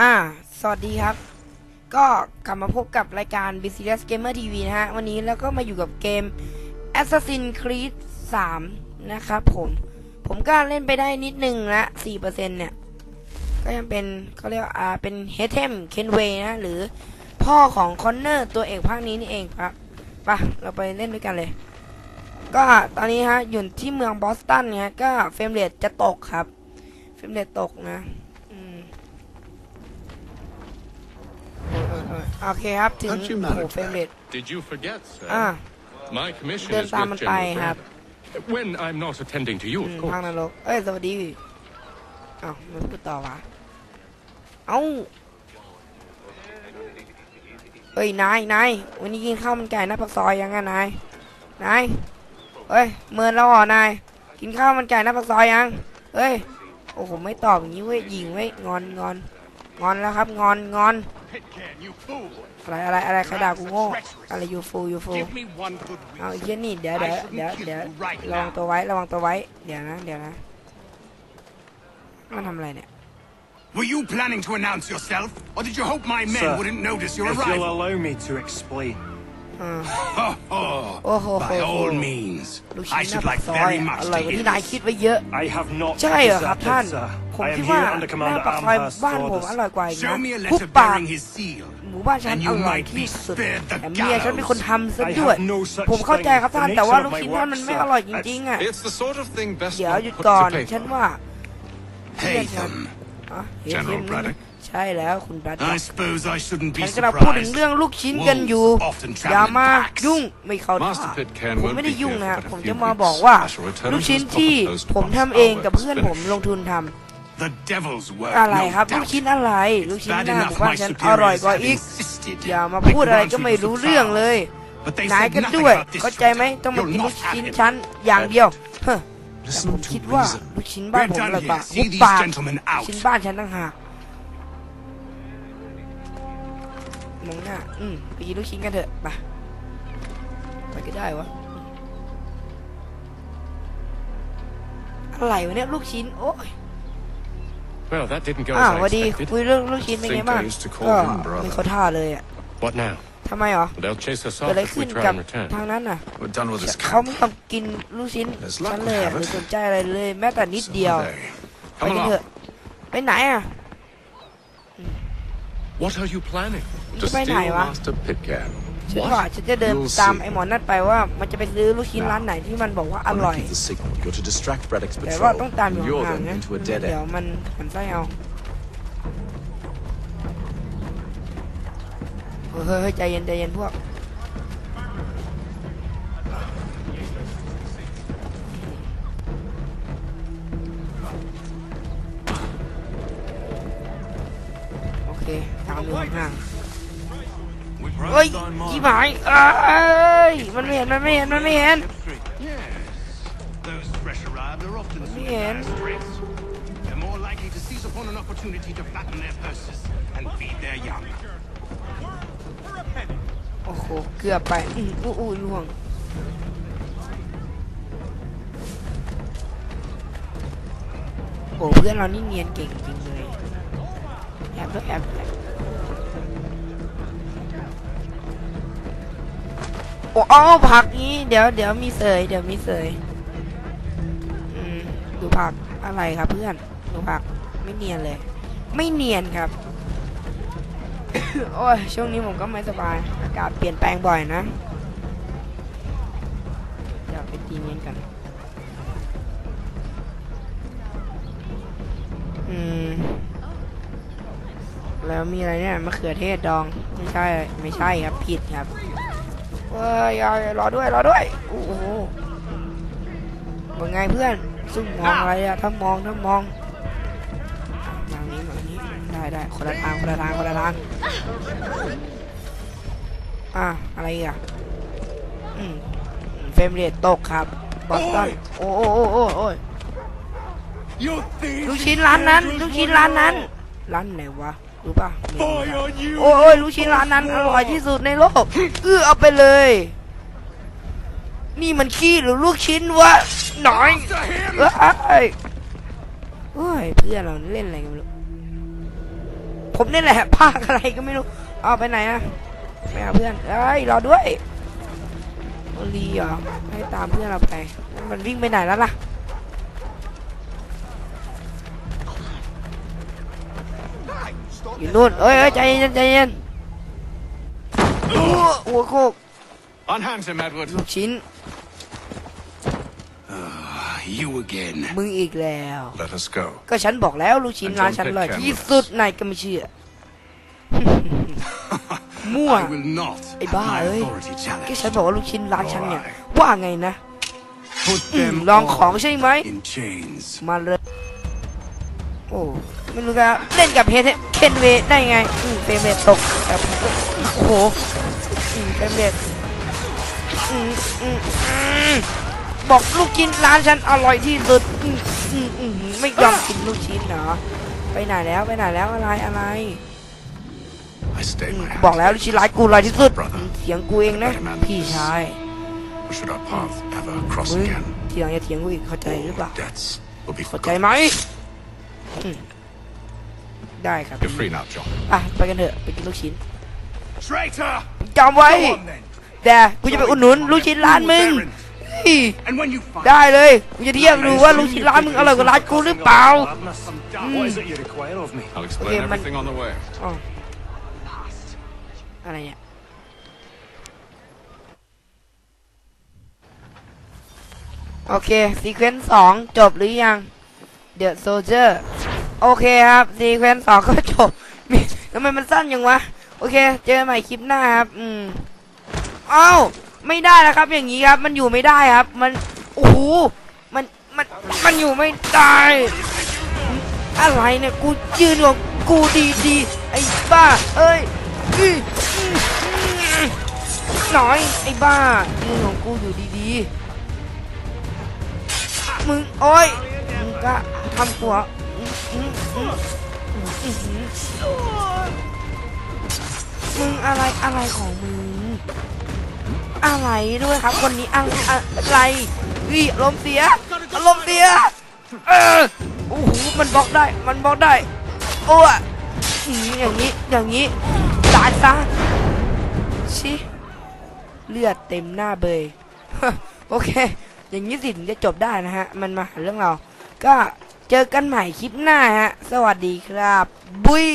อ่า สวัสดีครับ ก็กลับมาพบกับรายการ b c s Gamer TV นะฮะ วันนี้แล้วก็มาอยู่กับเกม Assassin's Creed 3 นะครับผม ผมก็เล่นไปได้นิดนึงละ4%เนี่ย ก็ยังเป็นเขาเรียกว่าอ่า เป็นเฮเทมเคนเวนะ หรือพ่อของคอนเนอร์ตัวเอกภาคนี้นี่เองครับไปะเราไปเล่นด้วยกันเลย ก็ตอนนี้ฮะ อยู่ที่เมืองบอสตันเนี่ยก็เฟรมเรทจะตกครับ เฟรมเรทตกนะ โอเคครับถึง Aren't you โอ้โห married, เฟรมเรท Did you forget, sir? อ่า My commission Then is tama with General tayo, hap. Grant. When I'm not attending to you, อื of ม course. ทางนรกเอ้ย สวัสดีเอ้าไม่พูดต่อวะ เอ้า เอ้ย นาย นาย วันนี้กินข้าวมันไก่หน้าปากซอยยังไงนาย นาย เอ้ย เมินแล้วเหรอนาย กินข้าวมันไก่หน้าปากซอยยัง เอ้ย โอ้โห ไม่ตอบอย่างนี้เว้ย ยิงเว้ย งอนงอน งอนแล้วครับ งอนงอน Pitcairn, you fool! อะไรอะไรอะไรใครด่ากูโง่ อะไรยูฟูยูฟู Give me one good เอา reason. ไอ้เหี้ยนี่เดี๋ยวเดี๋ยวเดี๋ยวเดี๋ยวระวังตัวไว้ระวังตัวไว้ เดี๋ยวนะ เดี๋ยวนะ มันทำอะไรเนี่ย Were you planning to announce yourself, or did you hope my men Sir, wouldn't notice your If you'll arrival? allow me to explain. อืม Ho, ho. Oh, ho, By ho, all ho. means, ลูก I ชิ้นหน้า should ปาก like ซอย very อะ much อ to ร่อยกว่า hear ที่นาย this. คิดไว้เยอะ I have not ใช่เหรอครับ deserted, ท่าน sir. ผม I คิด am ว่า here ห under น้า Commander ปากซอย Amherst's บ้านผมอ orders. ร่อยกว่าอีก Show นะ me a ทุก letter ปาก bearing his seal. หมู่บ้านฉัน and อ you ร่อย might ที่ be สุด spared the แต่เมียฉันเป็นคนทำซะ I ด้วย have no such ผมเข้าใจครับ thing. ท่าน The แต่ว่า nature ลู of ก my ชิ้นท่าน work, มันไม่ sir. อร่อยจ It's- ริงๆอะ It's the sort of thing best เดี๋ยว not หยุด put ก่อน to ฉัน paper. ว่า Pay them. อะเฮ General เทม Braddock ใช่แล้วคุณบรัด I suppose I shouldn't ฉั be นกำลังพูดถึง surprised. เรื่องลูกชิ้นกันอยู่ Wolves often อย่า travel in มา packs. ยุ่งไม่เข้าท่า Master Pitcairn ผม won't ไม่ได้ be ยุ่ง here นะ for but a ผม few จะมา weeks. บอกว่า I shall return ลูกชิ้น to the ที่ top post ผม once ทำเองกับ our work is เพื่อนผม finished. ลงทุนท The devil's work, ำอะไร no ครับ ลูก doubt. ชิ้นอะไร ลูกชิ้น Bad หน้าห enough มู่บ้าน my ฉันอร่อย superiors กว่า have อีก insisted อย่ามา they พูดอะไร grant ก็ you ไม่ the รู้เรื่องเลย But they นาย said ก็ nothing ด้วย about this เข้าใจไหม traitor. ต้องมา You'll กินลู not ก have ชิ้น him. ฉันอย่างเดียวเฮ้อ แต่ Listen ผม to คิดว่า reason. ลูกชิ้นบ้าน We're ผมอ done ร่อยกว่า here. หุ See บ these ปาก gentlemen out. ชิ้นบ้านฉันต่างหากมองหน้า อืมไปกินลูกชิ้นกันเถอะไปไปก็ได้วะ อะไรวะเนี่ยลูกชิ้น โอ้ย Well, that didn't go อ้าว as สวัส I ดี expected. คุยเรื่องลูกชิ้นเป็นไง Think I บ้าง used to call ก็ him brother. ไม่เขาท่าเลยอะ What now? ทำไมเหรอ They'll chase us เกิดอะไร off if ขึ้ we น try กับ and return. ทางนั้นน่ะ We're done with this เขา camp. ไม่ต้องกินลูกชิ้น As luck ฉัน would เลยอะ have ห it. รือสนใจอะไรเลย แม้แต่นิดเดียว So they- ไป Come กันเถอะ along. ไปไหนอะ What are you planning? To steal Master Pitcairn. ฉันว่าฉันจะเดิน You'll ตาม see. ไอ้หมอนั่นไปว่ามันจะไปซื้อลูกชิ้นร้านไหนที่มันบอกว่าอร่อย Give the signal. You're to distract Braddock's แต่ว่า patrol. ต้องตามอยู่ and lure ห่าง them ๆนะ into a dead เดี๋ยว end. มันมันไส้เอา เฮ้ยใจเย็นใจเย็นพวกโอเคตามอยู่ห่างเฮ้ยกี่หมายเอ้ยมันไม่เห็นมันไม่เห็นมันไม่เห็นมันไม่เห็น เกือบไปอู้อู้ล่วงโอ้เพื่อนเรานี่เนียนเก่งจริงเลยแอบด้วยแอบโอ้อผักนี้ เดี๋ยวเดี๋ยวมีเสยเดี๋ยวมีเสยดูผักอะไรครับเพื่อนดูผักไม่เนียนเลย ไม่เนียนครับ โอ้ยช่วงนี้ผมก็ไม่สบาย อากาศเปลี่ยนแปลงบ่อยนะ เดี๋ยวไปตีเนียนกัน อืม แล้วมีอะไรเนี่ยมะเขือเทศดอง ไม่ใช่ ไม่ใช่ครับ ผิดครับเว้ยรอด้วย รอด้วย โอ้โหเป็นไงเพื่อนซุ่มมองอะไรอะถ้ามองถ้ามอง ได้คนละทางคนละทางคนละทางอะอะไรอะอืมเฟมเรทตกครับบอสตันโอ้โอ้โอ้โอ้โอ้ยลูกชิ้นร้านนั้นลูกชิ้นร้านนั้นร้านไหนวะรู้ป่ะโอ้ยลูกชิ้นร้านนั้นอร่อยที่สุดในโลกเออเอาไปเลย นี่มันขี้หรือลูกชิ้นวะหน่อยเอ้ยเอ้ยเพื่อนเราเล่นอะไรกันไม่รู้ ผมนี่แหละภาคอะไรก็ไม่รู้เอาไปไหนอะไม่เอาเพื่อนเอ้ยรอด้วยโอลีเหรอให้ตามเพื่อนเราไป มันวิ่งไปไหนแล้วล่ะอยู่นู่นเอ้ยเอ้ยใจเย็นใจเย็นโอ้หัวโคก Unhand him, Edward. ลูกชิ้น Ah, you again. มึงอีกแล้ว Let us go. ก็ฉันบอกแล้วลูกชิ้นร้านฉันอร่อยที่สุดนายก็ไม่เชื่อ มั่ว I will not Ê, have ba my ơi. authority ก็ challenged. ฉันบอกว่าลูกชิ้นร้านฉันเนี่ย ว่าไงนะ Put อืม them ลองของ all ใช่ไหม in chains. มาเลย โอ้ ไม่รู้จะเล่นกับเฮเทเคนเวได้ไงอืมเฟรมเรทตกแบบโอ้โหอืมเฟรมเรทอืมอืมอืม บอกลูกชิ้นร้านฉันอร่อยที่สุดอืมอืมอืมไม่ยอมกินลูกชิ้นเหรอไปไหนแล้วไปไหนแล้วอะไรอะไร I stay อืม my hand. บอกแล้วลูกชิ้นร้านกูอร่อยที่สุด Brother. เสียงกูเองนะพี่ชาย Or should our paths ever cross มึง again? ทีหลังอย่าเถียงกูอีกเข้าใจหรือเปล่า Debts will be เข้าใจ forgotten. ไหมอืมได้ครับ You're free now, John. อะไปกันเถอะไปกินลูกชิ้น Traitor! จำไว้ Go on then. แต่กูจะไปอุดหนุนลูกชิ้นร้านมึง เฮ้ย And when you find ได้เลยกูจะเทียบดูว่าลูกชิ้นร้านมึงอร่อยกว่าร้านกูหรือเปล่า What is it you require of me? I'll explain Okay, man. everything on the way. อ๋ออะไรเนี่ยโอเคซีเควนซ์สองจบหรือยัง The Soldier โอเคครับซีเควนซ์สองก็จบมีทำไมมันสั้นยังวะ โอเค เจอกันใหม่คลิปหน้าครับ อืม เอ้า ไม่ได้แล้วครับ อย่างนี้ครับ มันอยู่ไม่ได้ครับ มันโอ้โหมันมันมันอยู่ไม่ได้อะไรเนี่ยกูยืนของกูดีดีไอ้บ้าเอ้ยน้ออื้ออื้อหน่อยไอ้บ้ายืนของกูอยู่ดีดีๆมึงโอ้ยมึงก็ทำตัวมึงอะไรอะไรของมึง อะไรด้วยครับ คนนี้อะไรอะไรวิอารมเสียอารมเสียเออโอ้โหมันบล็อกได้มันบล็อกได้โอ้ยอืมอย่างนี้อย่างนี้ตายซะชิเลือดเต็มหน้าเบยโอเค อย่างนี้สิถึงจะจบได้นะฮะ มันมาหาเรื่องเรา ก็เจอกันใหม่คลิปหน้าฮะ สวัสดีครับบุย